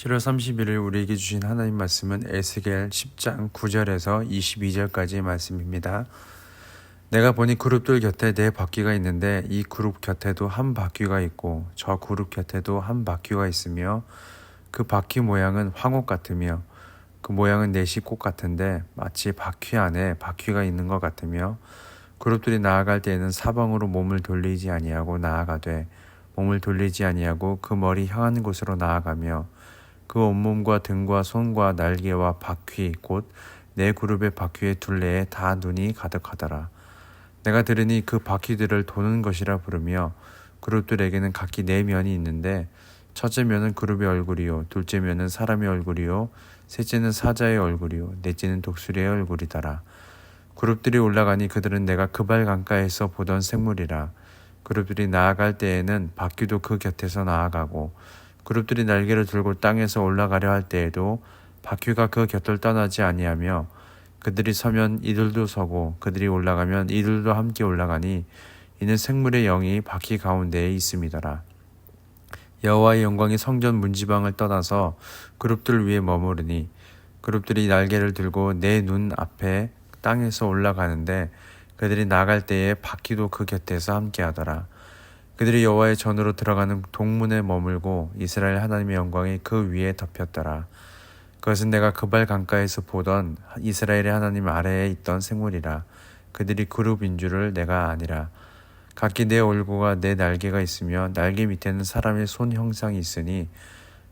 7월 31일 우리에게 주신 하나님 말씀은 에스겔 10장 9절에서 22절까지의 말씀입니다. 내가 보니 그룹들 곁에 네 바퀴가 있는데 이 그룹 곁에도 한 바퀴가 있고 저 그룹 곁에도 한 바퀴가 있으며 그 바퀴 모양은 황옥 같으며 그 모양은 내시꽃 같은데 마치 바퀴 안에 바퀴가 있는 것 같으며 그룹들이 나아갈 때에는 사방으로 몸을 돌리지 아니하고 나아가되 몸을 돌리지 아니하고 그 머리 향하는 곳으로 나아가며 그 온몸과 등과 손과 날개와 바퀴 곧 네 그룹의 바퀴의 둘레에 다 눈이 가득하더라. 내가 들으니 그 바퀴들을 도는 것이라 부르며 그룹들에게는 각기 네 면이 있는데 첫째 면은 그룹의 얼굴이요 둘째 면은 사람의 얼굴이요 셋째는 사자의 얼굴이요 넷째는 독수리의 얼굴이더라. 그룹들이 올라가니 그들은 내가 그발 강가에서 보던 생물이라. 그룹들이 나아갈 때에는 바퀴도 그 곁에서 나아가고 그룹들이 날개를 들고 땅에서 올라가려 할 때에도 바퀴가 그 곁을 떠나지 아니하며 그들이 서면 이들도 서고 그들이 올라가면 이들도 함께 올라가니 이는 생물의 영이 바퀴 가운데에 있음이더라. 여호와의 영광이 성전 문지방을 떠나서 그룹들 위에 머무르니 그룹들이 날개를 들고 내 눈 앞에 땅에서 올라가는데 그들이 나갈 때에 바퀴도 그 곁에서 함께하더라. 그들이 여호와의 전으로 들어가는 동문에 머물고 이스라엘 하나님의 영광이 그 위에 덮였더라. 그것은 내가 그발 강가에서 보던 이스라엘의 하나님 아래에 있던 생물이라. 그들이 그룹인 줄을 내가 아니라. 각기 내 얼굴과 내 날개가 있으며 날개 밑에는 사람의 손 형상이 있으니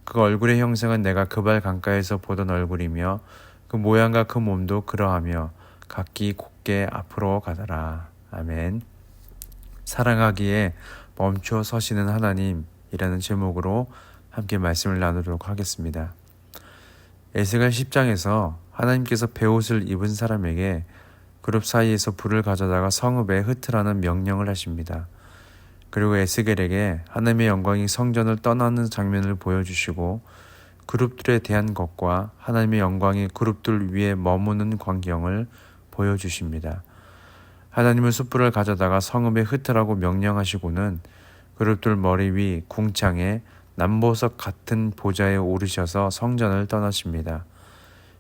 그 얼굴의 형상은 내가 그발 강가에서 보던 얼굴이며 그 모양과 그 몸도 그러하며 각기 곧게 앞으로 가더라. 아멘. 사랑하기에 멈춰 서시는 하나님이라는 제목으로 함께 말씀을 나누도록 하겠습니다. 에스겔 10장에서 하나님께서 베옷을 입은 사람에게 그룹 사이에서 불을 가져다가 성읍에 흩으라는 명령을 하십니다. 그리고 에스겔에게 하나님의 영광이 성전을 떠나는 장면을 보여주시고 그룹들에 대한 것과 하나님의 영광이 그룹들 위에 머무는 광경을 보여주십니다. 하나님은 숯불을 가져다가 성읍에 흩으라고 명령하시고는 그룹들 머리 위 궁창에 남보석 같은 보좌에 오르셔서 성전을 떠나십니다.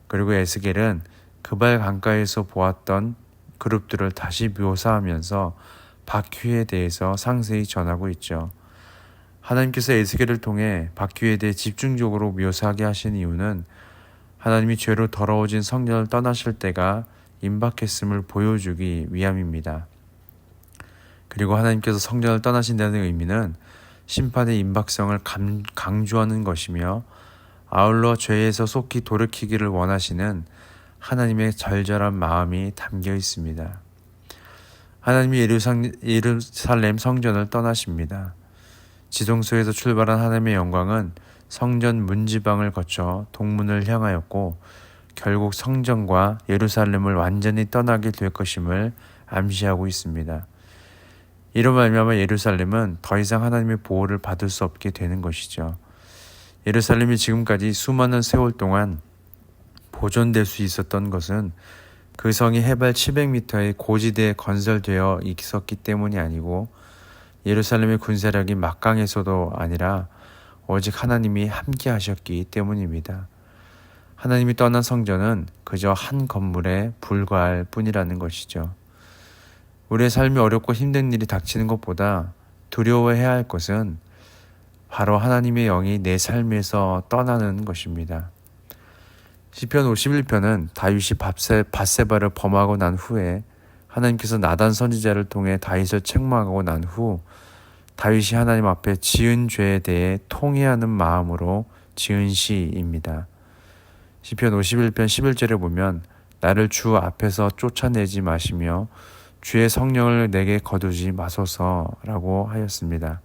그리고 에스겔은 그발 강가에서 보았던 그룹들을 다시 묘사하면서 바퀴에 대해서 상세히 전하고 있죠. 하나님께서 에스겔을 통해 바퀴에 대해 집중적으로 묘사하게 하신 이유는 하나님이 죄로 더러워진 성전을 떠나실 때가 임박했음을 보여주기 위함입니다. 그리고 하나님께서 성전을 떠나신다는 의미는 심판의 임박성을 강조하는 것이며 아울러 죄에서 속히 돌이키기를 원하시는 하나님의 절절한 마음이 담겨 있습니다. 하나님이 예루살렘 성전을 떠나십니다. 지동소에서 출발한 하나님의 영광은 성전 문지방을 거쳐 동문을 향하였고 결국 성전과 예루살렘을 완전히 떠나게 될 것임을 암시하고 있습니다. 이로 말미암아 예루살렘은 더 이상 하나님의 보호를 받을 수 없게 되는 것이죠. 예루살렘이 지금까지 수많은 세월 동안 보존될 수 있었던 것은 그 성이 해발 700m의 고지대에 건설되어 있었기 때문이 아니고 예루살렘의 군사력이 막강해서도 아니라 오직 하나님이 함께 하셨기 때문입니다. 하나님이 떠난 성전은 그저 한 건물에 불과할 뿐이라는 것이죠. 우리의 삶이 어렵고 힘든 일이 닥치는 것보다 두려워해야 할 것은 바로 하나님의 영이 내 삶에서 떠나는 것입니다. 시편 51편은 다윗이 밥세, 바세 바를 범하고 난 후에 하나님께서 나단 선지자를 통해 다윗을 책망하고 난 후 다윗이 하나님 앞에 지은 죄에 대해 통회하는 마음으로 지은 시입니다. 시편 51편 11절에 보면 나를 주 앞에서 쫓아내지 마시며 주의 성령을 내게 거두지 마소서라고 하였습니다.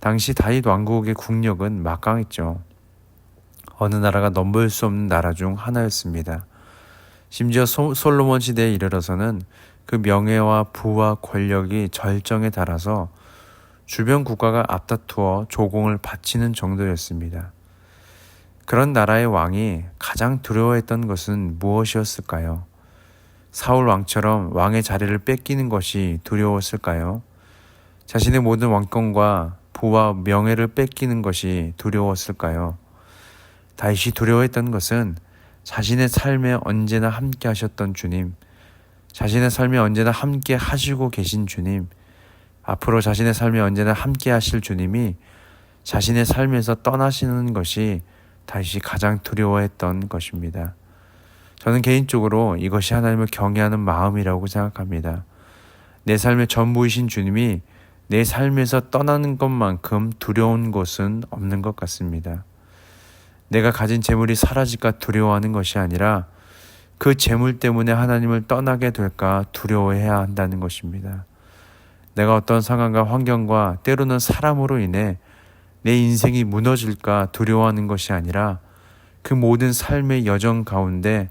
당시 다윗 왕국의 국력은 막강했죠. 어느 나라가 넘볼 수 없는 나라 중 하나였습니다. 심지어 솔로몬 시대에 이르러서는 그 명예와 부와 권력이 절정에 달아서 주변 국가가 앞다투어 조공을 바치는 정도였습니다. 그런 나라의 왕이 가장 두려워했던 것은 무엇이었을까요? 사울 왕처럼 왕의 자리를 뺏기는 것이 두려웠을까요? 자신의 모든 왕권과 부와 명예를 뺏기는 것이 두려웠을까요? 다윗이 두려워했던 것은 자신의 삶에 언제나 함께 하셨던 주님, 자신의 삶에 언제나 함께 하시고 계신 주님, 앞으로 자신의 삶에 언제나 함께 하실 주님이 자신의 삶에서 떠나시는 것이 다윗이 가장 두려워했던 것입니다. 저는 개인적으로 이것이 하나님을 경외하는 마음이라고 생각합니다. 내 삶의 전부이신 주님이 내 삶에서 떠나는 것만큼 두려운 것은 없는 것 같습니다. 내가 가진 재물이 사라질까 두려워하는 것이 아니라 그 재물 때문에 하나님을 떠나게 될까 두려워해야 한다는 것입니다. 내가 어떤 상황과 환경과 때로는 사람으로 인해 내 인생이 무너질까 두려워하는 것이 아니라 그 모든 삶의 여정 가운데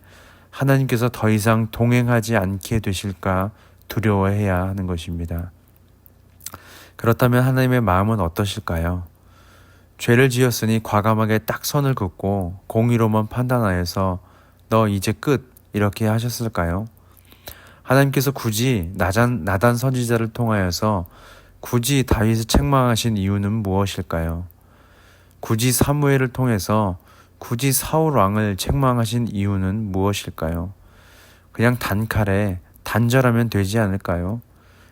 하나님께서 더 이상 동행하지 않게 되실까 두려워해야 하는 것입니다. 그렇다면 하나님의 마음은 어떠실까요? 죄를 지었으니 과감하게 딱 선을 긋고 공의로만 판단하여서 너 이제 끝 이렇게 하셨을까요? 하나님께서 굳이 나단, 선지자를 통하여서 굳이 다윗을 책망하신 이유는 무엇일까요? 굳이 사무엘을 통해서 굳이 사울 왕을 책망하신 이유는 무엇일까요? 그냥 단칼에 단절하면 되지 않을까요?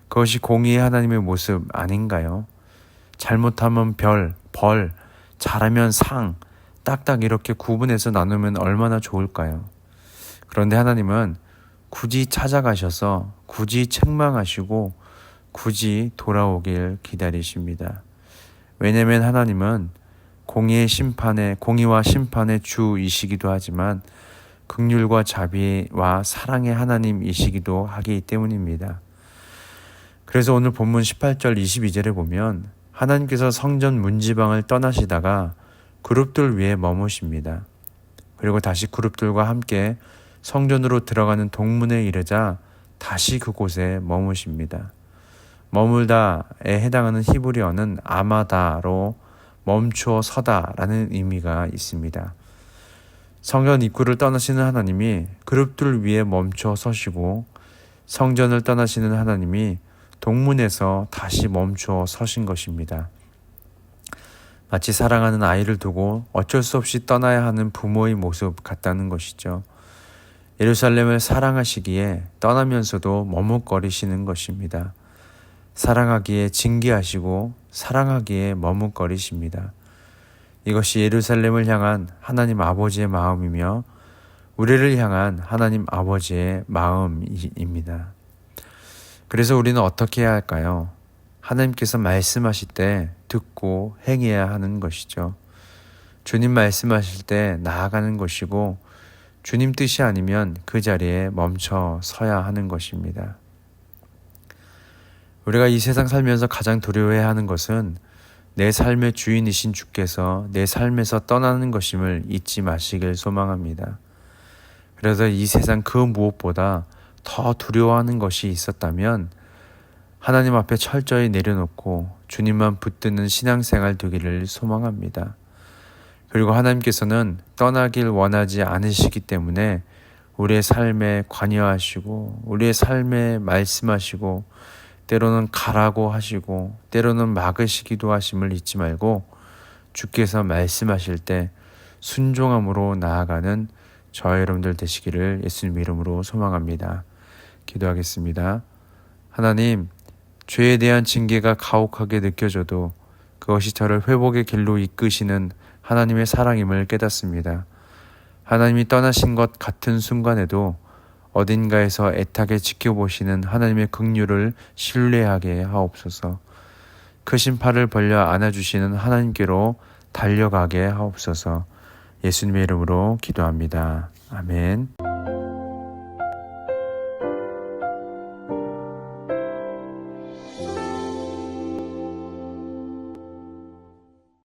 그것이 공의의 하나님의 모습 아닌가요? 잘못하면 별, 벌, 잘하면 상, 딱딱 이렇게 구분해서 나누면 얼마나 좋을까요? 그런데 하나님은 굳이 찾아가셔서 굳이 책망하시고 굳이 돌아오길 기다리십니다. 왜냐하면 하나님은 공의의 심판의 공의와 심판의 주이시기도 하지만 극률과 자비와 사랑의 하나님이시기도 하기 때문입니다. 그래서 오늘 본문 18절 22절에 보면 하나님께서 성전 문지방을 떠나시다가 그룹들 위에 머무십니다. 그리고 다시 그룹들과 함께 성전으로 들어가는 동문에 이르자 다시 그곳에 머무십니다. 머물다에 해당하는 히브리어는 아마다로 멈추어 서다라는 의미가 있습니다. 성전 입구를 떠나시는 하나님이 그룹들 위에 멈춰 서시고 성전을 떠나시는 하나님이 동문에서 다시 멈추어 서신 것입니다. 마치 사랑하는 아이를 두고 어쩔 수 없이 떠나야 하는 부모의 모습 같다는 것이죠. 예루살렘을 사랑하시기에 떠나면서도 머뭇거리시는 것입니다. 사랑하기에 징계하시고 사랑하기에 머뭇거리십니다. 이것이 예루살렘을 향한 하나님 아버지의 마음이며 우리를 향한 하나님 아버지의 마음입니다. 그래서 우리는 어떻게 해야 할까요? 하나님께서 말씀하실 때 듣고 행해야 하는 것이죠. 주님 말씀하실 때 나아가는 것이고 주님 뜻이 아니면 그 자리에 멈춰 서야 하는 것입니다. 우리가 이 세상 살면서 가장 두려워해야 하는 것은 내 삶의 주인이신 주께서 내 삶에서 떠나는 것임을 잊지 마시길 소망합니다. 그래서 이 세상 그 무엇보다 더 두려워하는 것이 있었다면 하나님 앞에 철저히 내려놓고 주님만 붙드는 신앙생활 되기를 소망합니다. 그리고 하나님께서는 떠나길 원하지 않으시기 때문에 우리의 삶에 관여하시고 우리의 삶에 말씀하시고 때로는 가라고 하시고 때로는 막으시기도 하심을 잊지 말고 주께서 말씀하실 때 순종함으로 나아가는 저 여러분들 되시기를 예수님 이름으로 소망합니다. 기도하겠습니다. 하나님, 죄에 대한 징계가 가혹하게 느껴져도 그것이 저를 회복의 길로 이끄시는 하나님의 사랑임을 깨닫습니다. 하나님이 떠나신 것 같은 순간에도 어딘가에서 애타게 지켜보시는 하나님의 긍휼을 신뢰하게 하옵소서. 크신 팔을 벌려 안아주시는 하나님께로 달려가게 하옵소서. 예수님의 이름으로 기도합니다. 아멘.